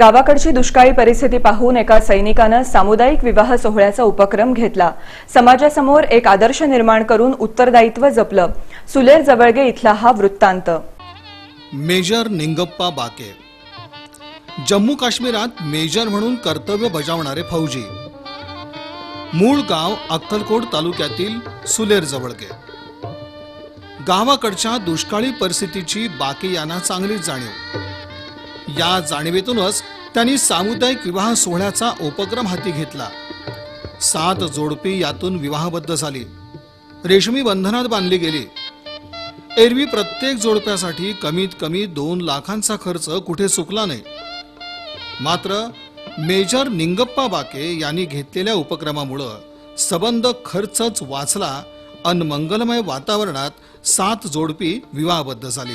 गावाकडची दुष्काळी परिस्थिती पाहून एका सैनिकानं सामुदायिक विवाह सोहळ्याचा उपक्रम घेतला. समाजासमोर एक आदर्श निर्माण करून उत्तरदायित्व जपलं. सुलेर जवळगे इथला हा वृत्तांत. मेजर निंगप्पा बाके. जम्मू काश्मीरात मेजर म्हणून कर्तव्य बजावणारे फौजी. मूळ गाव अक्कलकोट तालुक्यातील सुलेर जवळगे. गावाकडच्या दुष्काळी परिस्थितीची बाके यांना चांगलीच जाणीव. या जाणीवेतूनच त्यांनी सामुदायिक विवाह सोहळ्याचा उपक्रम हाती घेतला. सात जोडपी यातून विवाहबद्ध झाली. रेशमी बंधनात बांधली गेली. एरवी प्रत्येक जोडप्यासाठी कमीत कमी दोन लाखांचा खर्च कुठे चुकला नाही. मात्र मेजर निंगप्पा बाके यांनी घेतलेल्या उपक्रमामुळं सबंध खर्चच वाचला अन मंगलमय वातावरणात सात जोडपी विवाहबद्ध झाली.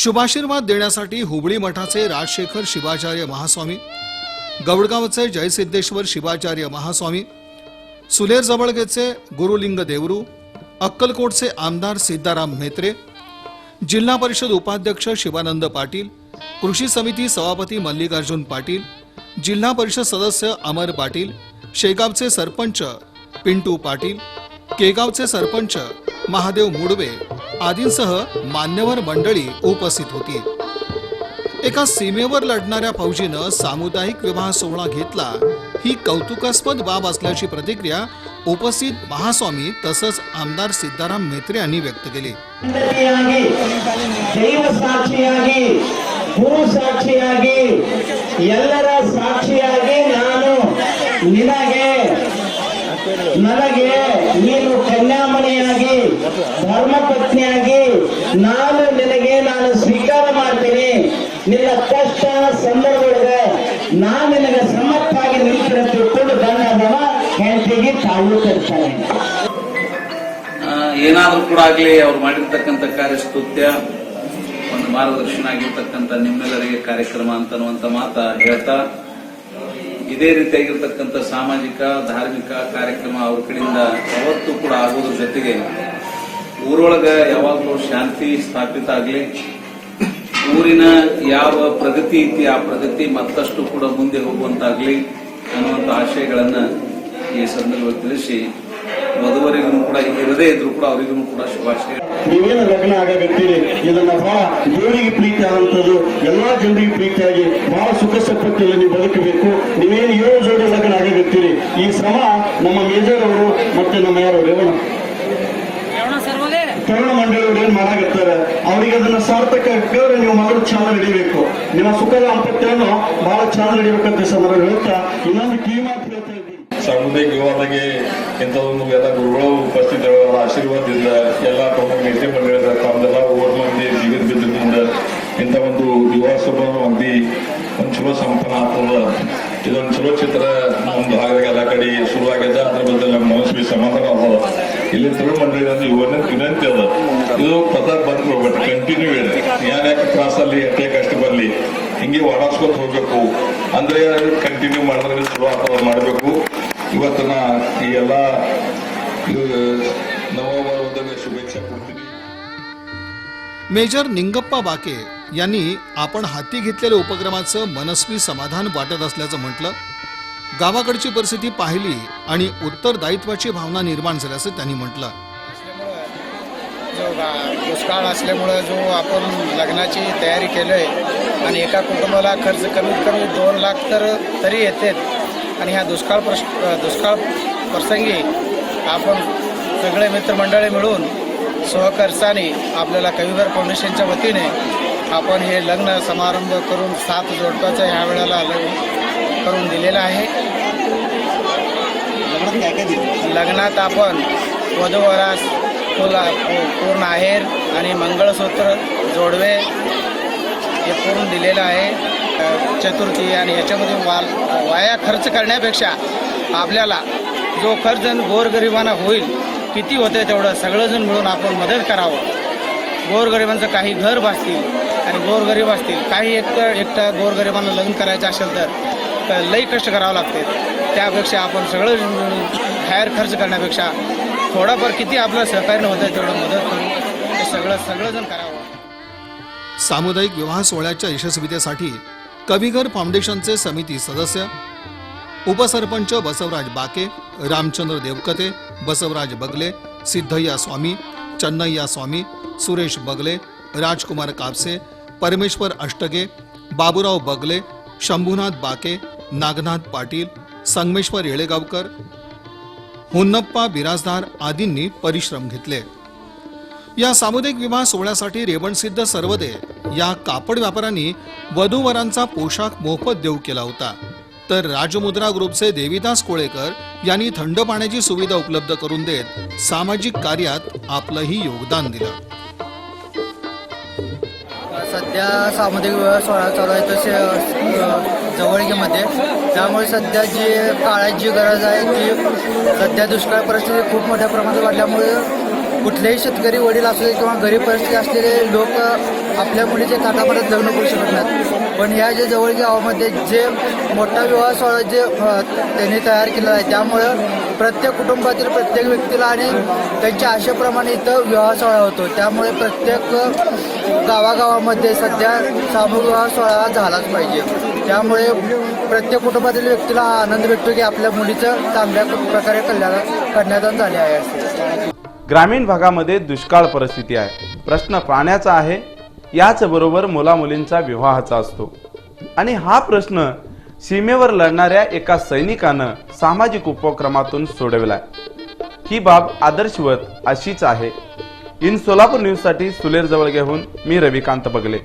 शुभाशीर्वाद देण्यासाठी हुबळी मठाचे राजशेखर शिवाचार्य महास्वामी गवडगावचे जयसिद्धेश्वर शिवाचार्य महास्वामी सुलेर जवळगेचे गुरुलिंग देवरू अक्कलकोटचे आमदार सिद्धाराम म्हेत्रे जिल्हा परिषद उपाध्यक्ष शिवानंद पाटील कृषी समिती सभापती मल्लिकार्जुन पाटील जिल्हा परिषद सदस्य अमर पाटील शेगावचे सरपंच पिंटू पाटील केगावचे सरपंच महादेव मुडवे आदींसह मान्यवर मंडळी उपस्थित होती एका सीमेवर लढणाऱ्या फौजीनं सामुदायिक विवाह सोहळा घेतला ही कौतुकास्पद बाब असल्याची प्रतिक्रिया उपस्थित महास्वामी तसंच आमदार सिद्धाराम म्हेत्रे यांनी व्यक्त केली ಸಂಗತಿಯಾಗಿ ದೈವ ಸಾಕ್ಷಿಯಾಗಿ ಭೂ ಸಾಕ್ಷಿಯಾಗಿ ಎಲ್ಲರ ಸಾಕ್ಷಿಯಾಗಿ ನಾನು ನಿನಗೆ ನನಗೆ ನೀನು ಕನ್ಯಾಮಣಿಯಾಗಿ ಧರ್ಮಪತ್ನಿಯಾಗಿ, ನಾನು ನಿನಗೆ ನಾನು ಸ್ವೀಕಾರ ಮಾಡ್ತೀನಿ. ನಿನ್ನ ಕಷ್ಟ ಸಂದರ್ಭದೊಳಗೆ ನಾನು ನಿನಗೆ ಸಮರ್ಥವಾಗಿ ನಿಂತಿರೋ ತಿಳ್ಕೊಂಡು ಗಂಡದವ ಹೆಂಡತಿಗೆ ತಾಳು ತರ್ತಾನೆ ಏನಾದರೂ ಏನಾದ್ರೂ ಕೂಡ ಆಗಲಿ, ಅವ್ರು ಮಾಡಿರ್ತಕ್ಕಂಥ ಕಾರ್ಯಸ್ತುತ್ಯ, ಒಂದು ಮಾರ್ಗದರ್ಶನ ಆಗಿರ್ತಕ್ಕಂಥ ನಿಮ್ಮೆಲ್ಲರಿಗೆ ಕಾರ್ಯಕ್ರಮ ಅಂತನ್ನುವಂಥ ಮಾತ ಹೇಳ್ತಾ ಇದೇ ರೀತಿಯಾಗಿರ್ತಕ್ಕಂಥ ಸಾಮಾಜಿಕ, ಧಾರ್ಮಿಕ ಕಾರ್ಯಕ್ರಮ ಅವ್ರ ಕಡೆಯಿಂದ ಯಾವತ್ತೂ ಕೂಡ ಆಗೋದ್ರ ಜೊತೆಗೆ ಊರೊಳಗ ಯಾವಾಗಲೂ ಶಾಂತಿ ಸ್ಥಾಪಿತ ಆಗಲಿ. ಊರಿನ ಯಾವ ಪ್ರಗತಿ ಐತಿ, ಆ ಪ್ರಗತಿ ಮತ್ತಷ್ಟು ಕೂಡ ಮುಂದೆ ಹೋಗುವಂತಾಗ್ಲಿ ಅನ್ನುವಂತ ಆಶಯಗಳನ್ನು ಈ ಸಂದರ್ಭದಲ್ಲಿ ತಿಳಿಸಿ ವಧುವರಿಗೂ ಕೂಡ ಇರದೇ ಇದ್ರು ಕೂಡ ಅವರಿಗೂ ಕೂಡ ಶುಭಾಶಯ. ನೀವೇನು ಲಗ್ನ ಆಗಬೇಕಿರಿ ಇದನ್ನ ಬಹಳ ದೇವರಿಗೆ ಪ್ರೀತಿ ಆದಂತದ್ದು ಎಲ್ಲಾ ಜನರಿಗೆ ಪ್ರೀತಿಯಾಗಿ ಬಹಳ ಸುಖ ಸಂಪತ್ತಿಯಲ್ಲಿ ನೀವು ಬದುಕಬೇಕು. ನೀವೇನು ಏಳು ಜೋಡಿ ಲಗ್ನ ಆಗಬೇಕಿರಿ ಈ ಶ್ರಮ ನಮ್ಮ ಮೇಜರ್ ಅವರು ಮತ್ತೆ ನಮ್ಮ ಯಾರು ರೇವಣ ತರುಣ ಮಂಡಳಿಯವರು ಏನ್ ಮಾಡಾಕತ್ತಾರೆ? ಅವರಿಗೆ ಅದನ್ನ ಸಾರ್ಥಕ ನೀವು ಮೊದಲು ಚಂದ ಹಿಡಿಬೇಕು. ನಿಮ್ಮ ಸುಖದ ಅಂಪತ್ತೆಯನ್ನು ಬಹಳ ಚಂದ ನಡಿಬೇಕಂತ ಸಂದರ್ಭ ಹೇಳ್ತಾ ಇನ್ನೊಂದು ಕಿವಿ ಮಾತು ಹೇಳ್ತಾ ಇಂಥ ಒಂದು ಎಲ್ಲ ಗುರುಗಳು ಉಪಸ್ಥಿತರವರ ಆಶೀರ್ವಾದದಿಂದ ಎಲ್ಲ ಪ್ರಮುಖ ನೇತೆ ಮಂಡಳಿಗಳ ತಮ್ಮೆಲ್ಲ ಓಟ್ ಮಂದಿ ಜೀವಿತ ಬಿದ್ದಿದ್ದರಿಂದ ಇಂಥ ಒಂದು ವಿವಾಹ ಸಭಾ ಮಂದಿ ಒಂದು ಚಲೋ ಸಂಪನ್ನ ಆಗ್ತದ. ಇದೊಂದು ಚಲೋ ಚಿತ್ರ ನಮ್ಮ ಭಾಗದಾಗ ಎಲ್ಲ ಕಡೆ ಶುರು ಆಗ್ಯದ. ಅದ್ರ ಬಗ್ಗೆ ನಮ್ಮ ಮನಸ್ಸಿಗೆ ಸಮಾಧಾನ ಅದ ಇಲ್ಲಿ ಮಂಡಳಿ ಯುವನ ಇವನ್ನ ವಿನಂತಿ ಅದ. ಇದು ಪದ ಬಂದ್ರು ಬಟ್ ಕಂಟಿನ್ಯೂ ಇದೆ ಯಾರ್ಯಾಕೆ ಕ್ರಾಸಲ್ಲಿ ಎಷ್ಟೇ ಕಷ್ಟ ಬರ್ಲಿ, ಹಿಂಗೆ ಓಡಾಡ್ಸ್ಕೊತ ಹೋಗ್ಬೇಕು. ಅಂದ್ರೆ ಕಂಟಿನ್ಯೂ ಮಾಡಿದ್ರೆ ಶುರು ಆಗ್ತದ, ಮಾಡಬೇಕು. ಇವತ್ತಿನ ಈ ಎಲ್ಲ ಇದು ನವವಧುವಿಗೆ ಶುಭೇಚ್ಛಾ ಕೊಡ್ತೀನಿ मेजर निंगप्पा बाके यांनी आपण हाती घेतलेल्या उपक्रमाचं मनस्वी समाधान वाटत असल्याचं म्हटलं गावाकडची परिस्थिती पाहिली आणि उत्तरदायित्वाची भावना निर्माण झाल्याचं त्यांनी म्हटलं जो गा- दुष्काळ असल्यामुळं जो आपण लग्नाची तयारी केली आहे आणि एका कुटुंबाला खर्च कमीत कमी दोन लाख तर तरी येतात आणि ह्या दुष्काळ प्रश दुष्काळ प्रसंगी आपण सगळे मित्रमंडळी मिळून सहखर्चाने आपल्याला कविवर फाउंडेशनच्या वतीने आपण हे लग्न समारंभ करून सात जोडप्याचं ह्या वेळेला लग्न करून दिलेलं आहे. लग्नात आपण वधूवरास फुला पूर्ण आहेर आणि मंगळसूत्र जोडवे हे करून दिलेलं आहे. चतुर्थी आणि याच्यामध्ये वाल वाया खर्च करण्यापेक्षा आपल्याला जो खर्च गोरगरिबांना होईल किती होतं तेवढं सगळंजण मिळून आपण मदत करावं. गोरगरिबांचं काही घर भासतील आणि गोरगरीब असतील काही एक एकटं गोरगरिबांना लग्न करायचं असेल तर तर लई कष्ट करावं लागते. त्यापेक्षा आपण सगळं मिळून बाहेर खर्च करण्यापेक्षा थोडाफार किती आपलं सहकार्य होतं तेवढं मदत करू ते सगळं सगळंजण करावं. सामुदायिक विवाह सोहळ्याच्या यशस्वीतेसाठी कविघर फाउंडेशनचे समिती सदस्य उपसरपंच बसवराज बाके रामचंद्र देवकते बसवराज बगले सिद्धय्या स्वामी चन्नय्या स्वामी सुरेश बगले राजकुमार कापसे परमेश्वर अष्टगे बाबुराव बगले शंभूनाथ बाके नागनाथ पाटील संगमेश्वर येळेगावकर होन्नप्पा बिराजदार आदींनी परिश्रम घेतले. या सामुदायिक विवाह सोहळ्यासाठी रेवणसिद्ध सर्वदे या कापड व्यापाऱ्यांनी वधूवरांचा पोशाख मोफत देऊ केला होता. तर राजमुद्रा ग्रुपचे देवीदास कोळेकर यांनी थंड पाण्याची सुविधा उपलब्ध करून देत सामाजिक कार्यात आपलंही योगदान दिलं. सध्या सामाजिक सोहळा चालू आहे तसे जवळगीमध्ये. त्यामुळे सध्या जी काळाची जी गरज आहे ती सध्या दुष्काळ परिस्थिती खूप मोठ्या प्रमाणात वाढल्यामुळे कुठलेही शेतकरी वडील असले किंवा गरीब परिस्थिती असलेले लोक आपल्या मुलीच्या ताटापर्यंत लग्न करू शकत नाहीत. पण ह्या जे जवळ गावामध्ये जे मोठा विवाह सोहळा जे त्यांनी तयार केलेला आहे त्यामुळं प्रत्येक कुटुंबातील प्रत्येक व्यक्तीला आणि त्यांच्या आशेप्रमाणे इथं विवाह सोहळा होतो. त्यामुळे प्रत्येक गावागावामध्ये सध्या सामूहिक विवाह सोहळा झालाच पाहिजे. त्यामुळे प्रत्येक कुटुंबातील व्यक्तीला हा आनंद भेटतो की आपल्या मुलीचं चांगल्या प्रकारे कल्याण कन्यादान झाले आहे. ग्रामीण भागामध्ये दुष्काळ परिस्थिती आहे. प्रश्न पाण्याचा आहे याचबरोबर मुलामुलींचा विवाहाचा असतो. आणि हा प्रश्न सीमेवर लढणाऱ्या एका सैनिकानं सामाजिक उपक्रमातून सोडविलाय. ही बाब आदर्शवत अशीच आहे. इन सोलापूर न्यूजसाठी सुलेर जवळ घेऊन मी रविकांत बगले.